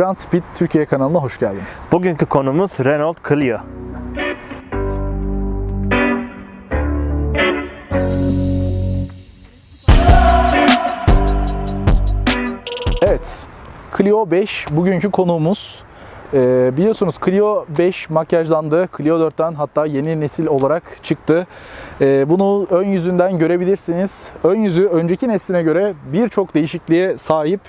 Grand Speed Türkiye kanalına hoş geldiniz. Bugünkü konumuz Renault Clio. Evet, Clio 5 bugünkü konuğumuz. Ee, biliyorsunuz Clio 5 makyajlandı. Clio 4'ten hatta yeni nesil olarak çıktı. Ee, bunu ön yüzünden görebilirsiniz. Ön yüzü önceki nesline göre birçok değişikliğe sahip.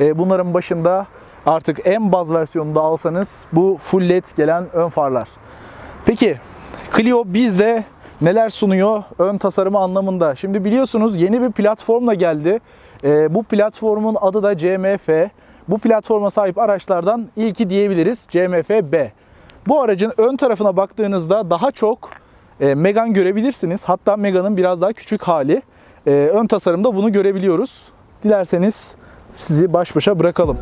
Ee, bunların başında artık en baz versiyonunda alsanız bu full led gelen ön farlar. Peki Clio bizde neler sunuyor ön tasarımı anlamında? Şimdi biliyorsunuz yeni bir platformla geldi. Ee, bu platformun adı da CMF. Bu platforma sahip araçlardan ilki diyebiliriz CMF-B. Bu aracın ön tarafına baktığınızda daha çok e, Megane görebilirsiniz. Hatta Megane'ın biraz daha küçük hali. E, ön tasarımda bunu görebiliyoruz. Dilerseniz sizi baş başa bırakalım.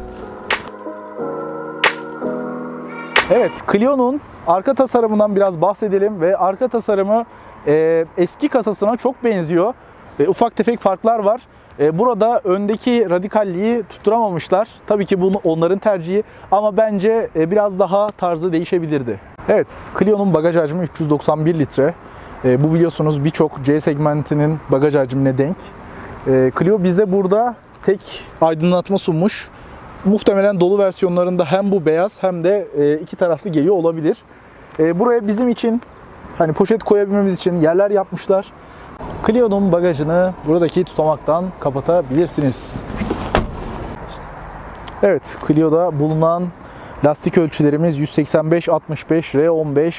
Evet, Clio'nun arka tasarımından biraz bahsedelim ve arka tasarımı e, eski kasasına çok benziyor. E, ufak tefek farklar var. E, burada öndeki radikalliği tutturamamışlar. Tabii ki bunu onların tercihi ama bence e, biraz daha tarzı değişebilirdi. Evet, Clio'nun bagaj hacmi 391 litre. E, bu biliyorsunuz birçok C segmentinin bagaj hacmine denk. E, Clio bizde burada tek aydınlatma sunmuş. Muhtemelen dolu versiyonlarında hem bu beyaz hem de e, iki taraflı geliyor olabilir. E, Buraya bizim için hani poşet koyabilmemiz için yerler yapmışlar. Clio'nun bagajını buradaki tutamaktan kapatabilirsiniz. Evet, Clio'da bulunan lastik ölçülerimiz 185-65 R15.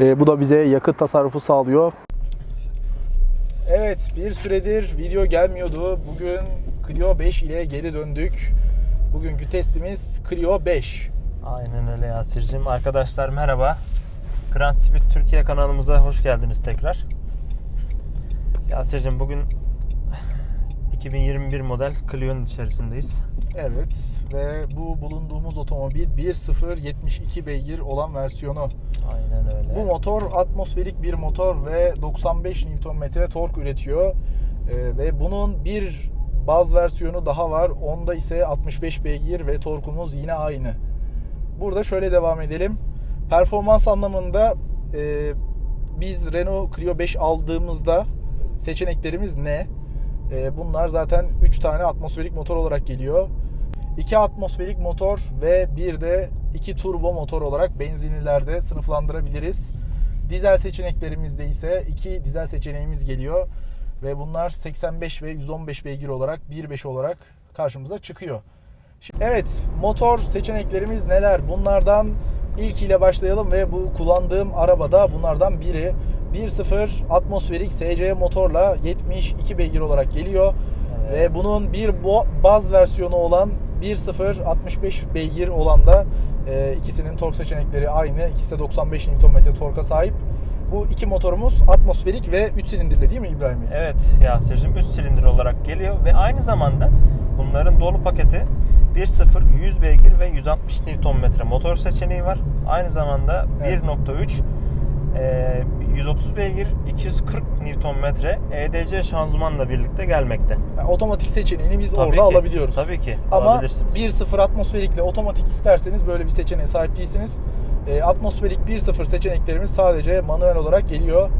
E, bu da bize yakıt tasarrufu sağlıyor. Evet, bir süredir video gelmiyordu. Bugün Clio 5 ile geri döndük. Bugünkü testimiz Clio 5. Aynen öyle Yasir'cim. Arkadaşlar merhaba. Grand Speed Türkiye kanalımıza hoş geldiniz tekrar. Yasir'cim bugün 2021 model Clio'nun içerisindeyiz. Evet ve bu bulunduğumuz otomobil 1.0 72 beygir olan versiyonu. Aynen öyle. Bu motor atmosferik bir motor ve 95 Nm tork üretiyor. Ee, ve bunun bir baz versiyonu daha var. Onda ise 65 beygir ve torkumuz yine aynı. Burada şöyle devam edelim. Performans anlamında e, biz Renault Clio 5 aldığımızda seçeneklerimiz ne? E, bunlar zaten 3 tane atmosferik motor olarak geliyor. 2 atmosferik motor ve bir de 2 turbo motor olarak benzinlilerde sınıflandırabiliriz. Dizel seçeneklerimizde ise 2 dizel seçeneğimiz geliyor ve bunlar 85 ve 115 beygir olarak 1.5 olarak karşımıza çıkıyor. Şimdi, evet, motor seçeneklerimiz neler? Bunlardan ilkiyle başlayalım ve bu kullandığım arabada bunlardan biri 1.0 atmosferik SC motorla 72 beygir olarak geliyor. Evet. Ve bunun bir baz versiyonu olan 1.0 65 beygir olan da e, ikisinin tork seçenekleri aynı. İkisi de 95 Nm torka sahip. Bu iki motorumuz atmosferik ve 3 silindirli değil mi İbrahim Bey? Evet Yasir'cim 3 silindir olarak geliyor ve aynı zamanda bunların dolu paketi 1.0 100 beygir ve 160 Nm motor seçeneği var. Aynı zamanda Evet. 1.3 e, 130 beygir 240 Nm EDC şanzımanla birlikte gelmekte. Yani otomatik seçeneğini biz Tabii orada ki, alabiliyoruz. Tabii ki Ama alabilirsiniz. 1.0 atmosferikle otomatik isterseniz böyle bir seçeneğe sahip değilsiniz. E, atmosferik 1.0 seçeneklerimiz sadece manuel olarak geliyor.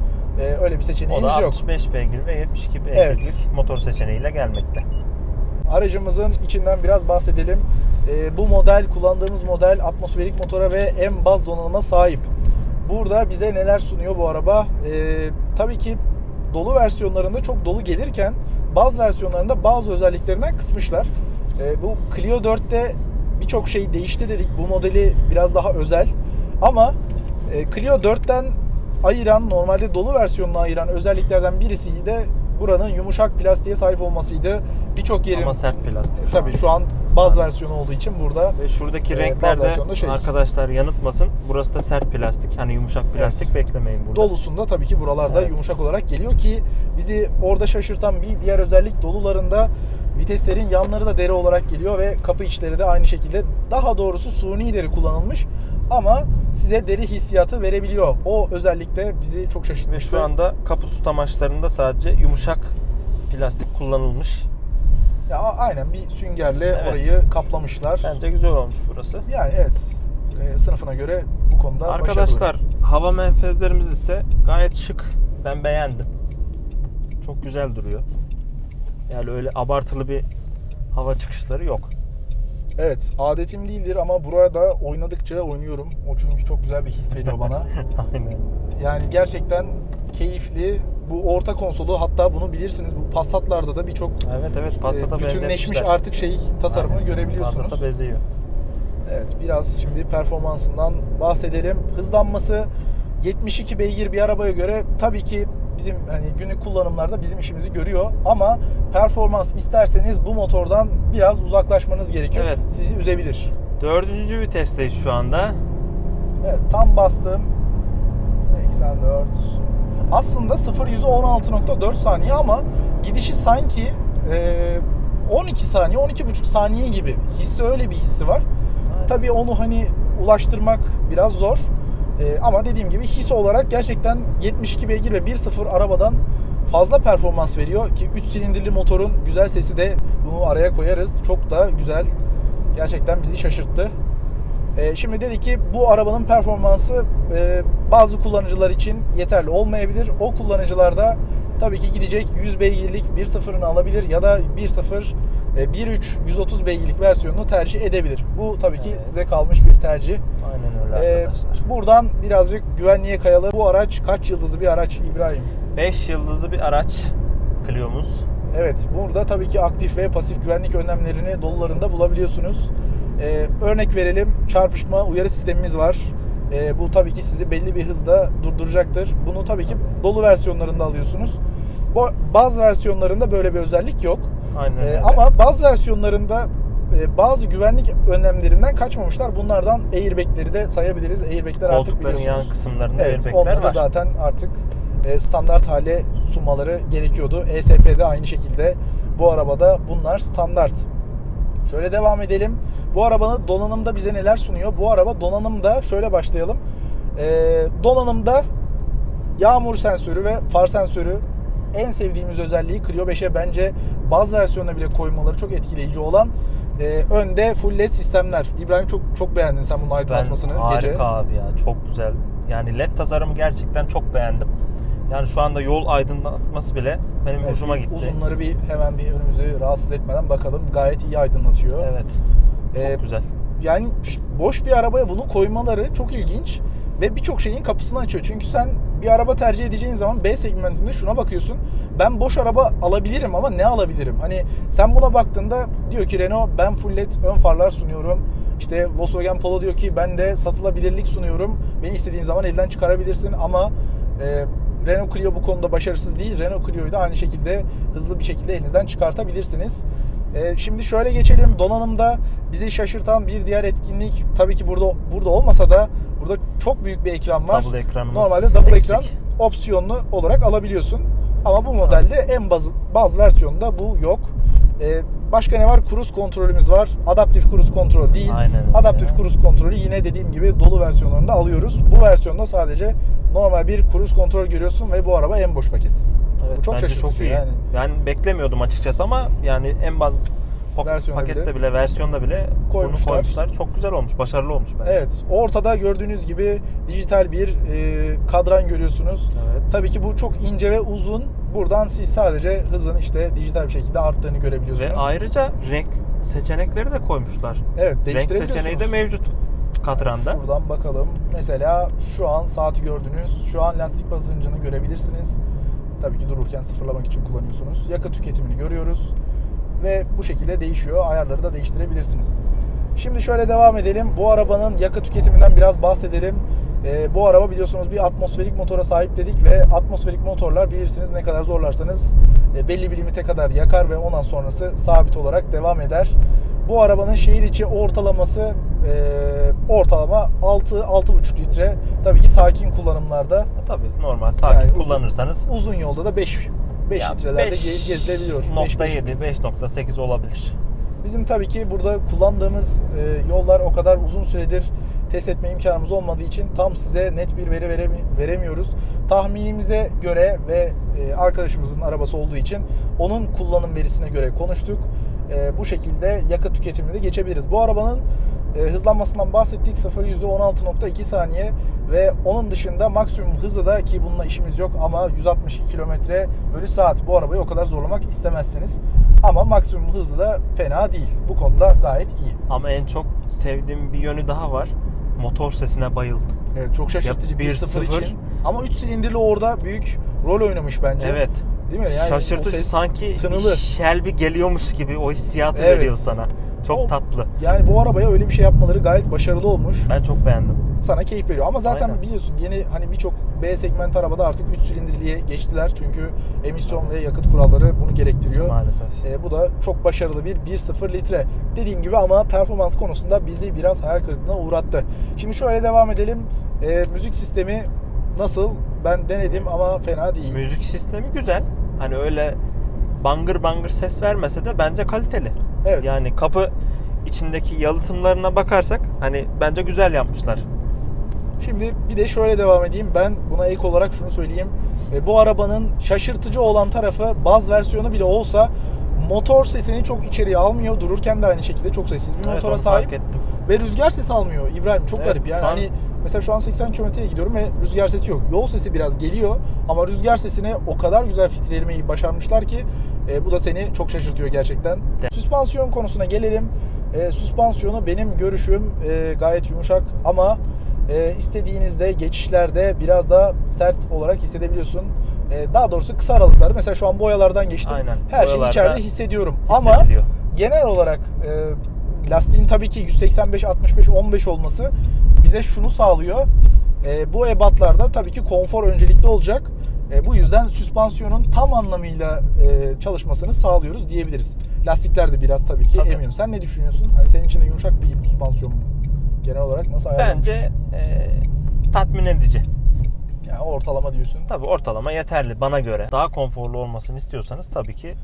E, öyle bir o seçeneğimiz da yok. 65 beygir ve 72 beygirlik Evet. motor seçeneğiyle gelmekte. Aracımızın içinden biraz bahsedelim. Ee, bu model, kullandığımız model atmosferik motora ve en baz donanıma sahip. Burada bize neler sunuyor bu araba? Ee, tabii ki dolu versiyonlarında çok dolu gelirken baz versiyonlarında bazı özelliklerinden kısmışlar. Ee, bu Clio 4'te birçok şey değişti dedik. Bu modeli biraz daha özel. Ama e, Clio 4'ten ayıran, normalde dolu versiyonunu ayıran özelliklerden birisi de buranın yumuşak plastiğe sahip olmasıydı. Birçok yerin Ama sert plastik. şu Tabii an. şu an baz versiyonu olduğu için burada Ve şuradaki Ee, renkler bazı de versiyonda şey- arkadaşlar yanıtmasın. Burası da sert plastik. Hani yumuşak plastik beklemeyin burada. dolusunda tabii ki buralarda Evet. yumuşak olarak geliyor ki bizi orada şaşırtan bir diğer özellik dolularında viteslerin yanları da deri olarak geliyor ve kapı içleri de aynı şekilde daha doğrusu suni deri kullanılmış ama size deri hissiyatı verebiliyor. O özellikle bizi çok Ve şaşırtmıştı. şu anda kapı tutamaçlarında sadece yumuşak plastik kullanılmış. Ya aynen bir süngerle Evet. orayı kaplamışlar. Bence güzel olmuş burası. Yani evet e, sınıfına göre bu konuda Arkadaşlar hava menfezlerimiz ise gayet şık. Ben beğendim. Çok güzel duruyor. Yani öyle abartılı bir hava çıkışları yok. Evet adetim değildir ama burada oynadıkça oynuyorum. O çünkü çok güzel bir his veriyor bana. Aynen. Yani gerçekten keyifli. Bu orta konsolu hatta bunu bilirsiniz bu Passat'larda da birçok Evet evet e, Passat'a bütünleşmiş benzetmişler. artık şey tasarımını Aynen. görebiliyorsunuz. Passat'a benziyor. Evet biraz şimdi performansından bahsedelim. Hızlanması 72 beygir bir arabaya göre tabii ki bizim hani günlük kullanımlarda bizim işimizi görüyor ama performans isterseniz bu motordan biraz uzaklaşmanız gerekiyor. Evet. Sizi üzebilir. Dördüncü vitesteyiz şu anda. Evet tam bastım. 84. Aslında 0 100'ü 16.4 saniye ama gidişi sanki e, 12 saniye 12.5 saniye gibi. Hissi öyle bir hissi var. Tabii onu hani ulaştırmak biraz zor. Ee, ama dediğim gibi his olarak gerçekten 72 beygir ve 1.0 arabadan fazla performans veriyor ki 3 silindirli motorun güzel sesi de bunu araya koyarız. Çok da güzel. Gerçekten bizi şaşırttı. Ee, şimdi dedi ki bu arabanın performansı e, bazı kullanıcılar için yeterli olmayabilir. O kullanıcılarda tabii ki gidecek 100 beygirlik 1.0'ını alabilir ya da 1.0 e, 1.3 130 beygirlik versiyonunu tercih edebilir. Bu tabii ki Evet. size kalmış bir tercih. Aynen öyle Ee, arkadaşlar. buradan birazcık güvenliğe kayalı. Bu araç kaç yıldızlı bir araç İbrahim? 5 yıldızlı bir araç Clio'muz. Evet, burada tabii ki aktif ve pasif güvenlik önlemlerini dolularında bulabiliyorsunuz. Ee, örnek verelim, çarpışma uyarı sistemimiz var. Ee, bu tabii ki sizi belli bir hızda durduracaktır. Bunu tabii ki dolu versiyonlarında alıyorsunuz. Bu bazı versiyonlarında böyle bir özellik yok. Aynen Ee, öyle. ama bazı versiyonlarında bazı güvenlik önlemlerinden kaçmamışlar. Bunlardan airbag'leri de sayabiliriz. Airbag'ler artık koltukların yan biliyorsunuz. kısımlarında Evet, airbag'ler onları da var. zaten artık e, standart hale sunmaları gerekiyordu. ESP'de aynı şekilde bu arabada bunlar standart. Şöyle devam edelim. Bu arabanın donanımda bize neler sunuyor? Bu araba donanımda şöyle başlayalım. E, donanımda yağmur sensörü ve far sensörü en sevdiğimiz özelliği Clio 5'e bence baz versiyonuna bile koymaları çok etkileyici olan e, önde full led sistemler. İbrahim çok çok beğendin sen bunun Ben aydınlatmasını harika gece. abi ya çok güzel. Yani led tasarımı gerçekten çok beğendim. Yani şu anda yol aydınlatması bile benim Evet, hoşuma gitti. Uzunları bir hemen bir önümüzü rahatsız etmeden bakalım. Gayet iyi aydınlatıyor. Evet. Çok Ee, güzel. Yani boş bir arabaya bunu koymaları çok ilginç ve birçok şeyin kapısını açıyor. Çünkü sen bir araba tercih edeceğin zaman B segmentinde şuna bakıyorsun. Ben boş araba alabilirim ama ne alabilirim? Hani sen buna baktığında diyor ki Renault ben full led ön farlar sunuyorum. İşte Volkswagen Polo diyor ki ben de satılabilirlik sunuyorum. Beni istediğin zaman elden çıkarabilirsin ama e, Renault Clio bu konuda başarısız değil. Renault Clio'yu da aynı şekilde hızlı bir şekilde elinizden çıkartabilirsiniz. Ee, şimdi şöyle geçelim. Donanımda bizi şaşırtan bir diğer etkinlik tabii ki burada burada olmasa da burada çok büyük bir ekran var. Double ekranımız Normalde double eksik. ekran opsiyonlu olarak alabiliyorsun. Ama bu modelde en baz, baz versiyonunda bu yok. Ee, başka ne var? Cruise kontrolümüz var. Adaptif cruise kontrol değil. Aynen öyle. Adaptif cruise kontrolü yine dediğim gibi dolu versiyonlarında alıyoruz. Bu versiyonda sadece normal bir cruise kontrol görüyorsun ve bu araba en boş paket. Evet, bu çok bence şaşırtıcı iyi. yani. Yani beklemiyordum açıkçası ama yani en baz Versiyonda pakette bile bile, versiyonda bile koymuşlar. bunu koymuşlar. Çok güzel olmuş, başarılı olmuş bence. Evet, ortada gördüğünüz gibi dijital bir e, kadran görüyorsunuz. Evet. Tabii ki bu çok ince ve uzun. Buradan siz sadece hızın işte dijital bir şekilde arttığını görebiliyorsunuz. Ve ayrıca renk seçenekleri de koymuşlar. evet, Renk seçeneği de mevcut katranda. Şuradan bakalım. Mesela şu an saati gördünüz. Şu an lastik basıncını görebilirsiniz. Tabii ki dururken sıfırlamak için kullanıyorsunuz. Yakıt tüketimini görüyoruz. Ve bu şekilde değişiyor. Ayarları da değiştirebilirsiniz. Şimdi şöyle devam edelim. Bu arabanın yakıt tüketiminden biraz bahsedelim. Ee, bu araba biliyorsunuz bir atmosferik motora sahip dedik ve atmosferik motorlar bilirsiniz ne kadar zorlarsanız e, belli bir limite kadar yakar ve ondan sonrası sabit olarak devam eder. Bu arabanın şehir içi ortalaması e, ortalama 6-6,5 litre. Tabii ki sakin kullanımlarda Tabii normal sakin Yani uzun- kullanırsanız uzun yolda da 5 5 ya litrelerde beş ge- gezilebiliyor. Beş, beş 0.7, 5.8 olabilir. Bizim tabii ki burada kullandığımız e, yollar o kadar uzun süredir test etme imkanımız olmadığı için tam size net bir veri veremi- veremiyoruz. Tahminimize göre ve e, arkadaşımızın arabası olduğu için onun kullanım verisine göre konuştuk. e, bu şekilde yakıt tüketimini de geçebiliriz. Bu arabanın e, hızlanmasından bahsettik. 0 yüzde 16.2 saniye ve onun dışında maksimum hızı da ki bununla işimiz yok ama 162 km bölü saat. Bu arabayı o kadar zorlamak istemezsiniz. Ama maksimum hızı da fena değil. Bu konuda gayet iyi. Ama en çok sevdiğim bir yönü daha var. Motor sesine bayıldım. Evet çok şaşırtıcı Ya 1.0 1.0. için. Ama 3 silindirli orada büyük rol oynamış bence. Evet. Değil mi? Yani Şaşırtıcı sanki tınılı. Shelby geliyormuş gibi o hissiyatı Evet. veriyor sana. Çok O- tatlı. Yani bu arabaya öyle bir şey yapmaları gayet başarılı olmuş. Ben çok beğendim. Sana keyif veriyor. Ama zaten Aynen. biliyorsun yeni hani birçok B segment arabada artık 3 silindirliye geçtiler. Çünkü emisyon ve yakıt kuralları bunu gerektiriyor. Maalesef. E, bu da çok başarılı bir 1.0 litre. Dediğim gibi ama performans konusunda bizi biraz hayal kırıklığına uğrattı. Şimdi şöyle devam edelim. E, müzik sistemi nasıl? Ben denedim ama fena değil. Müzik sistemi güzel. Hani öyle bangır bangır ses vermese de bence kaliteli. Evet. Yani kapı içindeki yalıtımlarına bakarsak hani bence güzel yapmışlar. Şimdi bir de şöyle devam edeyim. Ben buna ek olarak şunu söyleyeyim. E, bu arabanın şaşırtıcı olan tarafı baz versiyonu bile olsa motor sesini çok içeriye almıyor. Dururken de aynı şekilde çok sessiz bir Evet, motora sahip. ettim. Ve rüzgar sesi almıyor İbrahim. Çok Evet, garip yani. an- Hani mesela şu an 80 kilometreye gidiyorum ve rüzgar sesi yok. Yol sesi biraz geliyor ama rüzgar sesini o kadar güzel filtrelemeyi başarmışlar ki e, bu da seni çok şaşırtıyor gerçekten. Evet. Süspansiyon konusuna gelelim. E, süspansiyonu benim görüşüm e, gayet yumuşak ama e, istediğinizde geçişlerde biraz da sert olarak hissedebiliyorsun. E, daha doğrusu kısa aralıkları. Mesela şu an boyalardan geçtim. Aynen, Her şeyi içeride hissediyorum. Ama genel olarak e, lastiğin tabii ki 185, 65, 15 olması bize şunu sağlıyor. E, bu ebatlarda tabii ki konfor öncelikli olacak. E, bu yüzden süspansiyonun tam anlamıyla e, çalışmasını sağlıyoruz diyebiliriz. Lastikler de biraz tabii ki Tabii. emiyor. Sen ne düşünüyorsun? Hani senin için de yumuşak bir süspansiyon mu? Genel olarak nasıl ayarlanmış? Bence e, tatmin edici. Yani ortalama diyorsun. Tabii ortalama yeterli bana göre. Daha konforlu olmasını istiyorsanız tabii ki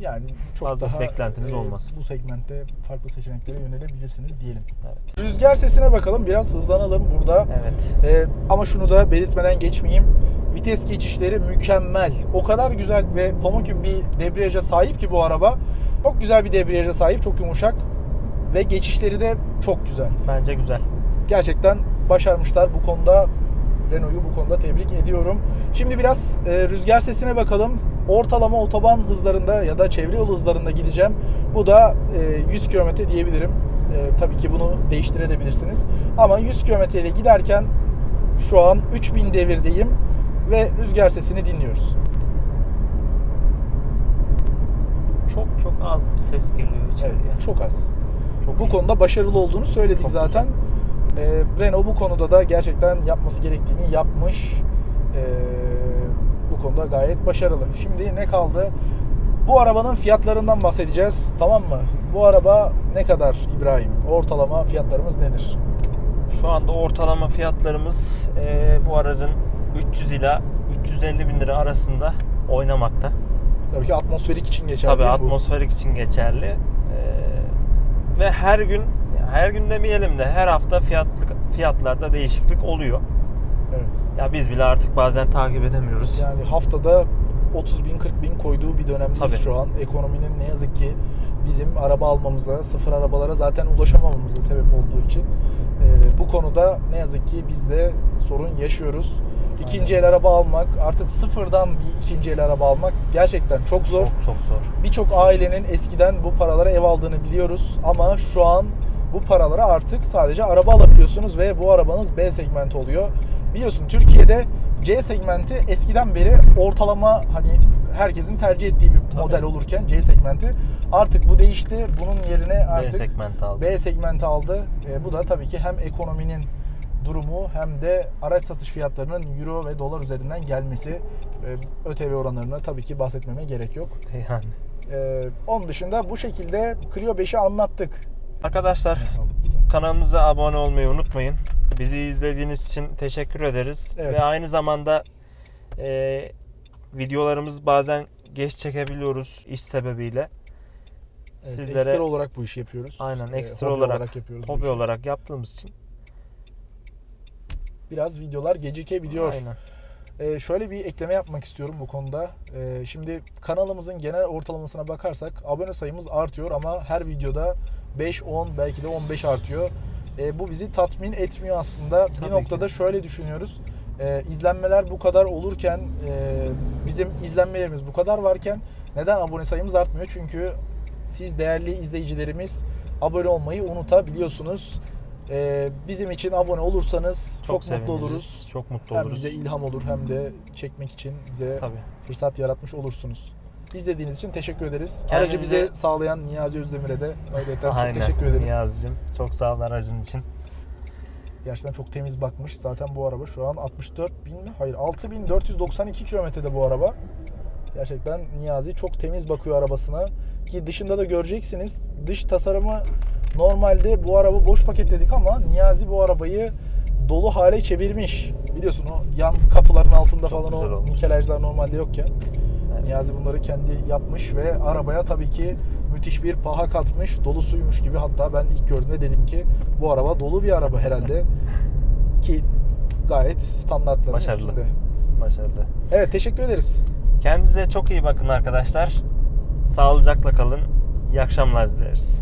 Yani çok Fazla daha beklentiniz e, olmasın. Bu segmentte farklı seçeneklere yönelebilirsiniz diyelim. evet. Rüzgar sesine bakalım. Biraz hızlanalım burada. Evet. Ee, ama şunu da belirtmeden geçmeyeyim. Vites geçişleri mükemmel. O kadar güzel ve pamuk gibi bir debriyaja sahip ki bu araba. Çok güzel bir debriyaja sahip, çok yumuşak ve geçişleri de çok güzel. Bence güzel. Gerçekten başarmışlar bu konuda. Renault'u bu konuda tebrik ediyorum. Şimdi biraz e, rüzgar sesine bakalım. Ortalama otoban hızlarında ya da çevre yol hızlarında gideceğim. Bu da e, 100 km diyebilirim. E, tabii ki bunu değiştirebilirsiniz. Ama 100 km ile giderken şu an 3000 devirdeyim ve rüzgar sesini dinliyoruz. Çok çok az bir ses geliyor içeriye. Evet, çok az. Çok bu iyi. konuda başarılı olduğunu söyledik Çok zaten. Ee, Renault bu konuda da gerçekten yapması gerektiğini yapmış. Ee, bu konuda gayet başarılı. Şimdi ne kaldı? Bu arabanın fiyatlarından bahsedeceğiz. Tamam mı? Bu araba ne kadar İbrahim? Ortalama fiyatlarımız nedir? Şu anda ortalama fiyatlarımız e, bu aracın 300 ila 350 bin lira arasında oynamakta. Tabii ki atmosferik için geçerli. Tabii mi bu? atmosferik için geçerli. Ve her gün her gün demeyelim de her hafta fiyatlık fiyatlarda değişiklik oluyor. Evet. Ya biz bile artık bazen takip edemiyoruz. Yani haftada 30 bin 40 bin koyduğu bir dönemdeyiz Tabii. şu an. Ekonominin ne yazık ki bizim araba almamıza, sıfır arabalara zaten ulaşamamamıza sebep olduğu için e, bu konuda ne yazık ki biz de sorun yaşıyoruz. İkinci el araba almak, artık sıfırdan bir ikinci el araba almak gerçekten çok zor. Çok çok zor. Birçok ailenin eskiden bu paralara ev aldığını biliyoruz ama şu an bu paralara artık sadece araba alabiliyorsunuz ve bu arabanız B segmenti oluyor. Biliyorsun Türkiye'de C segmenti eskiden beri ortalama hani herkesin tercih ettiği bir Tabii. model olurken C segmenti artık bu değişti. Bunun yerine B artık segmenti aldı. B segmenti aldı. E, bu da tabii ki hem ekonominin durumu hem de araç satış fiyatlarının euro ve dolar üzerinden gelmesi e, ÖTV oranlarına tabii ki bahsetmeme gerek yok. Yani. Ee, onun dışında bu şekilde Clio 5'i anlattık. Arkadaşlar kanalımıza abone olmayı unutmayın. Bizi izlediğiniz için teşekkür ederiz. Evet. Ve aynı zamanda e, videolarımız bazen geç çekebiliyoruz iş sebebiyle. Evet, Sizlere ekstra olarak bu işi yapıyoruz. aynen Ee, ekstra hobi olarak, yapıyoruz. bu hobi olarak yaptığımız için Biraz videolar gecikebiliyor. aynen. Ee, şöyle bir ekleme yapmak istiyorum bu konuda. Ee, şimdi kanalımızın genel ortalamasına bakarsak abone sayımız artıyor ama her videoda 5, 10 belki de 15 artıyor. Ee, bu bizi tatmin etmiyor aslında. Tabii bir noktada ki. şöyle düşünüyoruz. Ee, izlenmeler bu kadar olurken, e, bizim izlenmelerimiz bu kadar varken neden abone sayımız artmıyor? Çünkü siz değerli izleyicilerimiz abone olmayı unutabiliyorsunuz. Ee, bizim için abone olursanız çok, mutlu seviniriz, oluruz. Çok mutlu Hem oluruz. bize ilham olur hem de çekmek için bize Tabii. fırsat yaratmış olursunuz. İzlediğiniz için teşekkür ederiz. Kendinize- Aracı bize sağlayan Niyazi Özdemir'e de ayrıca çok teşekkür ederiz. Niyazi'cim çok sağ ol aracın için. Gerçekten çok temiz bakmış. Zaten bu araba şu an 64 bin mi? Hayır 6492 kilometrede bu araba. Gerçekten Niyazi çok temiz bakıyor arabasına. Ki dışında da göreceksiniz. Dış tasarımı normalde bu araba boş paketledik ama Niyazi bu arabayı dolu hale çevirmiş. Biliyorsun o yan kapıların altında Çok falan o nikelajlar normalde yokken. Evet. Niyazi bunları kendi yapmış ve arabaya tabii ki müthiş bir paha katmış. Dolu suymuş gibi. Hatta ben ilk gördüğümde dedim ki bu araba dolu bir araba herhalde. ki gayet standartların Başarılı. üstünde. Başarılı. Evet teşekkür ederiz. Kendinize çok iyi bakın arkadaşlar. Sağlıcakla kalın. İyi akşamlar dileriz.